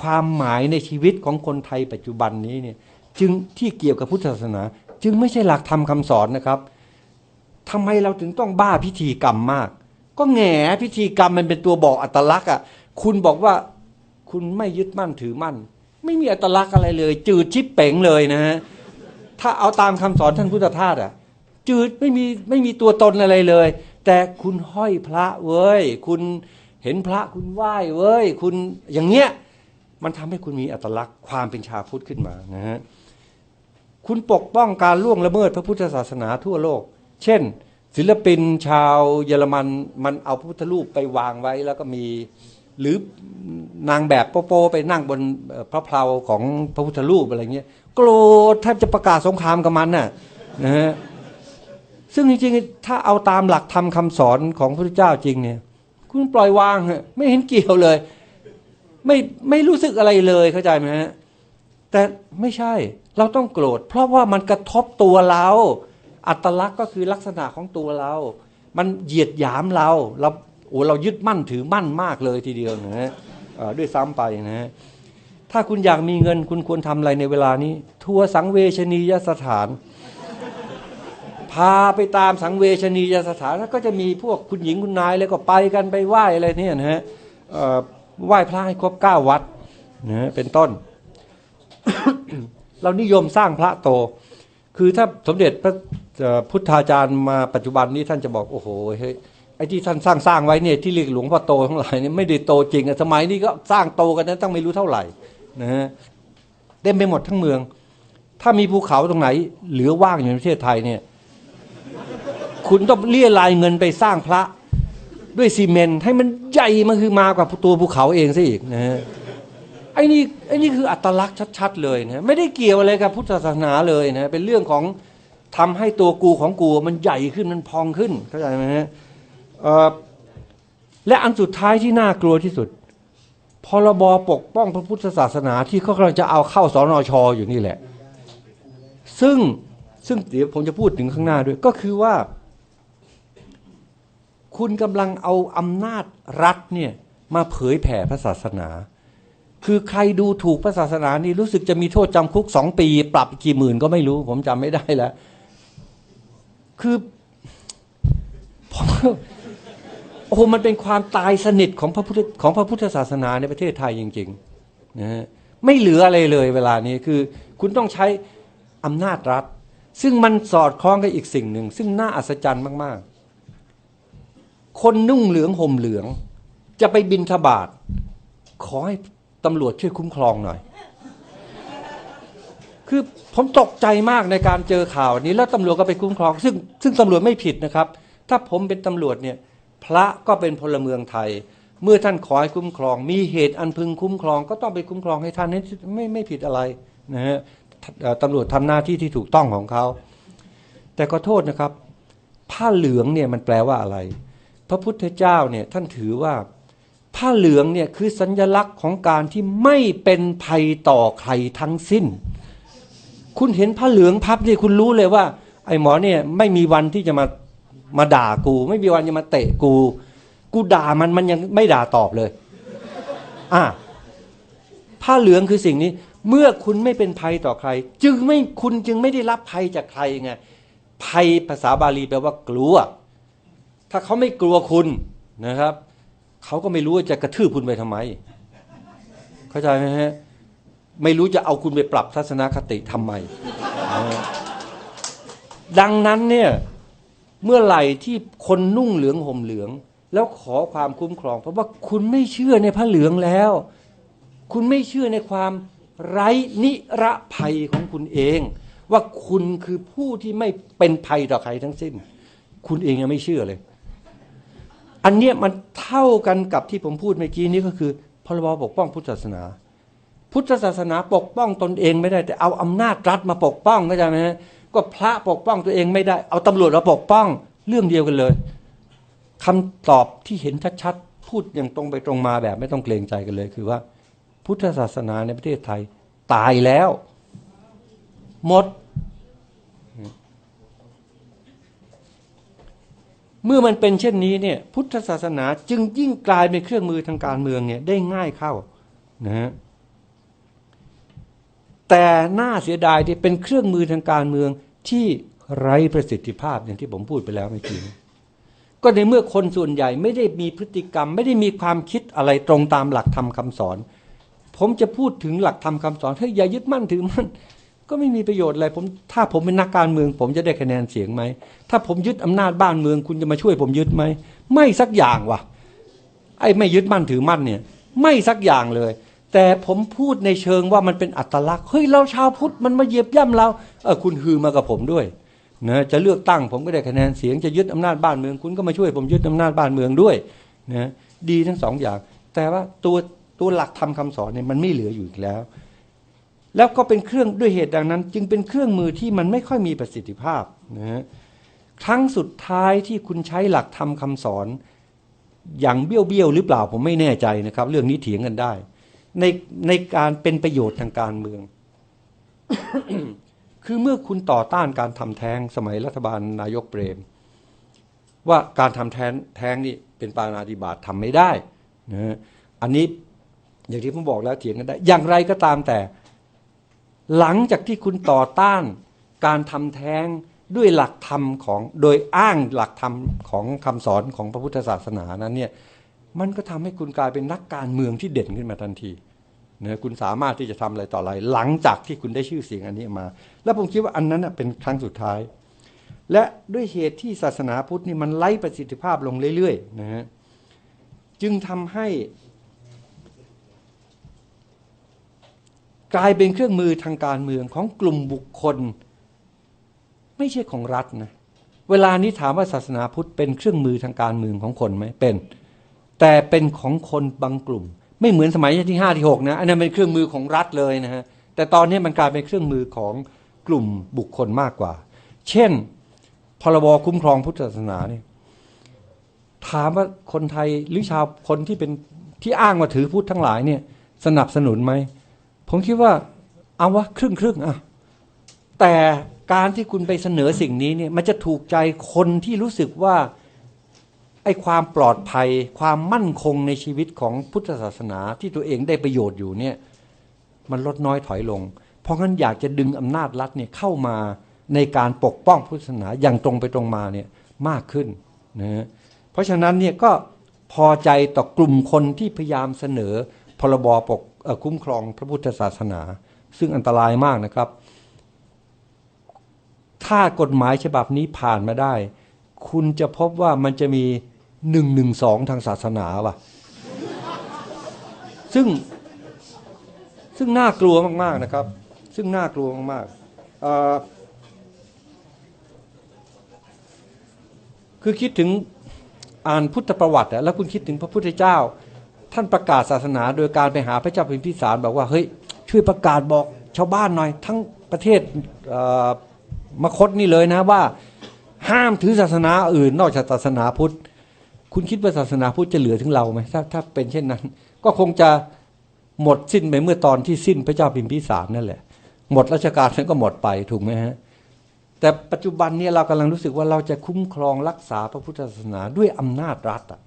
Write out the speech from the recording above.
ความหมายในชีวิตของคนไทยปัจจุบันนี้เนี่ยจึงที่เกี่ยวกับพุทธศาสนา จึงไม่ใช่หลักธรรมคาสอนนะครับทำไมเราถึงต้องบ้าพิธีกรรมมาก ก็แง่พิธีกรรมมันเป็นตัวบอกอัตลักษณ์อะคุณบอกว่าคุณไม่ยึดมั่นถือมั่น ไม่มีอัตลักษณ์อะไรเลย จืดชิบเป๋งเลยนะฮะถ้าเอาตามคำสอนท่านพุทธทาสอะ จืดไม่มีไม่มีตัวตนอะไรเลย แต่คุณห้อยพระเว้ยคุณเห็นพระคุณไหว้เว้ยคุณอย่างเงี้ย มันทำให้คุณมีอัตลักษณ์ความเป็นชาวพุทธขึ้นมานะฮะคุณปกป้องการล่วงละเมิดพระพุทธศาสนาทั่วโลก เช่น ศิลปินชาวเยอรมันมันเอาพระพุทธรูปไปวางไว้แล้วก็มีหรือนางแบบโป๊ไปนั่งบนพระเพลาของพระพุทธรูปอะไรเงี้ยโกรธแทบจะประกาศสงครามกับมันน่ะนะฮะซึ่งจริงๆ ถ้าเอาตามหลักธรรมคาสอนของพระพุทธเจ้าจริงเนี่ย คุณปล่อยวางฮะไม่เห็นเกี่ยวเลย ไม่ไม่รู้สึกอะไรเลยเข้าใจไหมฮะแต่ไม่ใช่เราต้องโกรธ เพราะว่ามันกระทบตัวเรา อัตลักษณ์ก็คือลักษณะของตัวเรา มันเหยียดหยามเราเราโอ้เรายึดมั่นถือมั่นมากเลยทีเดียวนะฮะด้วยซ้ำไปนะฮะถ้าคุณอยากมีเงินคุณควรทำอะไรในเวลานี้ ทัวร์สังเวชนียสถาน พาไปตามสังเวชนียสถานแล้วก็จะมีพวกคุณหญิงคุณนายแล้วก็ไปกันไปไหว้อะไรเนี่ยนะฮะ ไหว้พระให้ครบเก้าวัดนะเป็นต้น เรานิยมสร้างพระโต คือถ้าสมเด็จพระพุทธาจารย์มาปัจจุบันนี้ท่านจะบอกโอ้โหเฮ้ยไอ้ที่ท่านสร้างสร้างไว้เนี่ยที่เรียกหลวงพ่อโตทั้งหลายเนี่ยไม่ได้โตจริงอะสมัยนี้ก็สร้างโตกันนั้นตั้งไม่รู้เท่าไหร่นะฮะเต็มไปหมดทั้งเมือง ถ้ามีภูเขาตรงไหน เหลือว่างอยู่ในประเทศไทยเนี่ย คุณต้องเลี่ยรายเงินไปสร้างพระ ด้วยซีเมนต์ให้มันใหญ่มันคือมากกว่าตัวภูเขาเองซะอีกนะฮะไอ้นี่ไอ้นี่คืออัตลักษณ์ชัดๆเลยนะไม่ได้เกี่ยวอะไรกับพุทธศาสนาเลยนะเป็นเรื่องของทำให้ตัวกูของกูมันใหญ่ขึ้นมันพองขึ้นเข้าใจไหมฮะและอันสุดท้ายที่น่ากลัวที่สุดพรบปกป้องพระพุทธศาสนาที่เขากำลังจะเอาเข้าสอนอชออยู่นี่แหละ ซึ่งซึ่งเดี๋ยวผมจะพูดถึงข้างหน้าด้วยก็คือว่า คุณกำลังเอาอำนาจรัฐเนี่ยมาเผยแผ่พระศาสนา คือใครดูถูกพระศาสนานี่รู้สึกจะมีโทษจำคุกสองปี ปรับกี่หมื่นก็ไม่รู้ ผมจำไม่ได้แล้ว คือผมโอ้โหมันเป็นความตายสนิทของพระพุทธของพระพุทธศาสนาในประเทศไทยจริงๆนะฮะไม่เหลืออะไรเลยเวลานี้คือ คุณต้องใช้อำนาจรัฐ ซึ่งมันสอดคล้องกับอีกสิ่งหนึ่ง ซึ่งน่าอัศจรรย์มากๆ คนนุ่งเหลืองห่มเหลือง จะไปบินทบาทขอให้ตำรวจช่วยคุ้มครองหน่อย คือผมตกใจมากในการเจอข่าวนี้แล้วตำรวจก็ไปคุ้มครอง ซึ่งซึ่งตำรวจไม่ผิดนะครับ ถ้าผมเป็นตำรวจเนี่ย พระก็เป็นพลเมืองไทย เมื่อท่านขอให้คุ้มครอง มีเหตุอันพึงคุ้มครอง ก็ต้องไปคุ้มครองให้ท่านนี่ไม่ไม่ผิดอะไรนะฮะตำรวจทำหน้าที่ที่ถูกต้องของเขา แต่ก็โทษนะครับ ผ้าเหลืองเนี่ยมันแปลว่าอะไร ระพุทธเจ้าเนี่ยท่านถือว่าผ้าเหลืองเนี่ยคือสัญลักษณ์ของการที่ไม่เป็นภัยต่อใครทั้งสิ้น คุณเห็นผ้าเหลืองพับนี่คุณรู้เลยว่า ไอ้หมอเนี่ยไม่มีวันที่จะมามาด่ากู ไม่มีวันจะมาเตะกู กูด่ามันมันยังไม่ด่าตอบเลย อะผ้าเหลืองคือสิ่งนี้ เมื่อคุณไม่เป็นภัยต่อใคร จึงไม่คุณจึงไม่ได้รับภัยจากใครไงภัยภาษาบาลีแปลว่ากลัว ถ้าเขาไม่กลัวคุณนะครับ เขาก็ไม่รู้ว่าจะกระทืบคุณไปทำไม เข้าใจไหมฮะไม่รู้จะเอาคุณไปปรับทัศนคติทำไม ดังนั้นเนี่ยเมื่อไหร่ที่คนนุ่งเหลืองห่มเหลือง แล้วขอความคุ้มครอง เพราะว่าคุณไม่เชื่อในพระเหลืองแล้ว คุณไม่เชื่อในความไร้นิระภัยของคุณเอง ว่าคุณคือผู้ที่ไม่เป็นภัยต่อใครทั้งสิ้น คุณเองยังไม่เชื่อเลย อันเนี้ยมันเท่ากันกับที่ผมพูดเมื่อกี้นี้ก็คือพรบปกป้องพุทธศาสนา พุทธศาสนาปกป้องตนเองไม่ได้ แต่เอาอำนาจรัฐมาปกป้องเข้าใจไหมก็พระปกป้องตัวเองไม่ได้ เอาตำรวจมาปกป้องเรื่องเดียวกันเลยคำตอบที่เห็นชัดๆพูดอย่างตรงไปตรงมาแบบไม่ต้องเกรงใจกันเลย คือว่า พุทธศาสนาในประเทศไทยตายแล้ว หมด เมื่อมันเป็นเช่นนี้เนี่ย พุทธศาสนาจึงยิ่งกลายเป็นเครื่องมือทางการเมืองเนี่ยได้ง่ายเข้านะฮะแต่น่าเสียดายที่เป็นเครื่องมือทางการเมืองที่ไร้ประสิทธิภาพอย่างที่ผมพูดไปแล้วเมื่อกี้ก็ในเมื่อคนส่วนใหญ่ไม่ได้มีพฤติกรรม ไม่ได้มีความคิดอะไรตรงตามหลักธรรมคาสอน ผมจะพูดถึงหลักธรรมคาสอนเฮ้ยอย่ายึดมั่นถือมั่น ก็ไม่มีประโยชน์อะไรผมถ้าผมเป็นนักการเมือง ผมจะได้คะแนนเสียงไหมถ้าผมยึดอำนาจบ้านเมือง คุณจะมาช่วยผมยึดไหมไม่สักอย่างวะไอ้ไม่ยึดมั่นถือมั่นเนี่ย ไม่สักอย่างเลย แต่ผมพูดในเชิงว่ามันเป็นอัตลักษณ์เฮ้ยเราชาวพุทธมันมาเยียบย่ำเราเออคุณฮือมากับผมด้วยนะจะเลือกตั้งผมก็ได้คะแนนเสียงจะยึดอำนาจบ้านเมือง คุณก็มาช่วยผมยึดอำนาจบ้านเมืองด้วยนะดีทั้งสองอย่าง แต่ว่าตัวตัวหลักธรรมคาสอนเนี่ยมันไม่เหลืออยู่อีกแล้ว แล้วก็เป็นเครื่องด้วยเหตุดังนั้น จึงเป็นเครื่องมือที่มันไม่ค่อยมีประสิทธิภาพนะฮะครั้งสุดท้ายที่คุณใช้หลักธรรมคาสอน อย่างเบี้ยวเบี้ยวหรือเปล่าผมไม่แน่ใจนะครับ เรื่องนี้เถียงกันได้ ในในการเป็นประโยชน์ทางการเมือง คือเมื่อคุณต่อต้านการทำแท้งสมัยรัฐบาลนายกเปรม ว่าการทำแท้งแท้งนี่เป็นปาณาติบาตทำไม่ได้นะฮะอันนี้อย่างที่ผมบอกแล้วเถียงกันได้ อย่างไรก็ตามแต่ หลังจากที่คุณต่อต้านการทำแท้งด้วยหลักธรรมของโดยอ้างหลักธรรมของคำสอนของพระพุทธศาสนานั้นเนี่ยมันก็ทำให้คุณกลายเป็นนักการเมืองที่เด่นขึ้นมาทันทีนะคุณสามารถที่จะทำอะไรต่ออะไร หลังจากที่คุณได้ชื่อเสียงอันนี้มา แล้วผมคิดว่าอันนั้นเป็นครั้งสุดท้าย และด้วยเหตุที่ศาสนาพุทธนี่มันไล่ประสิทธิภาพลงเรื่อยๆนะฮะจึงทำให้ กลายเป็นเครื่องมือทางการเมืองของกลุ่มบุคคล ไม่ใช่ของรัฐนะเวลานี้ถามว่าศาสนาพุทธเป็นเครื่องมือทางการเมืองของคนไหมเป็น แต่เป็นของคนบางกลุ่ม ไม่เหมือนสมัยที่ห้าที่หกนะอันนั้นเป็นเครื่องมือของรัฐเลยนะฮะแต่ตอนนี้มันกลายเป็นเครื่องมือของกลุ่มบุคคลมากกว่า เช่น พรบคุ้มครองพุทธศาสนาเนี่ยถามว่าคนไทยหรือชาวคนที่เป็นที่อ้างว่าถือพุทธทั้งหลายเนี่ยสนับสนุนไหม ผมคิดว่าเอาวะครึ่งครึ่งอะแต่การที่คุณไปเสนอสิ่งนี้เนี่ยมันจะถูกใจคนที่รู้สึกว่าไอ้ความปลอดภัย ความมั่นคงในชีวิตของพุทธศาสนาที่ตัวเองได้ประโยชน์อยู่เนี่ยมันลดน้อยถอยลง เพราะงั้นอยากจะดึงอำนาจรัฐเนี่ยเข้ามาในการปกป้องพุทธศาสนาอย่างตรงไปตรงมาเนี่ยมากขึ้นนะฮะเพราะฉะนั้นเนี่ยก็พอใจต่อกลุ่มคนที่พยายามเสนอพรบปก คุ้มครองพระพุทธศาสนา ซึ่งอันตรายมากนะครับ ถ้ากฎหมายฉบับนี้ผ่านมาได้ คุณจะพบว่ามันจะมีหนึ่งหนึ่งสองทางศาสนาว่ะ ซึ่งซึ่งน่ากลัวมากๆนะครับ ซึ่งน่ากลัวมากๆคือคิดถึงอ่านพุทธประวัติแล้วคุณคิดถึงพระพุทธเจ้า ท่านประกาศศาสนาโดยการไปหาพระเจ้าพิมพิสารบอกว่าเฮ้ยช่วยประกาศบอกชาวบ้านหน่อย ทั้งประเทศเมคตนี่เลยนะว่า ห้ามถือศาสนาอื่น นอกจากศาสนาพุทธ คุณคิดว่าศาสนาพุทธจะเหลือถึงเราไหมถ้าถ้าเป็นเช่นนั้น ก็คงจะหมดสิ้นไปเมื่อตอนที่สิ้นพระเจ้าพิมพิสารนั่นแหละ หมดราชการนั้นก็หมดไปถูกไหมฮะแต่ปัจจุบันนี่ยเรากำลังรู้สึกว่าเราจะคุ้มครองรักษาพระพุทธศาสนาด้วยอำนาจรัฐอะ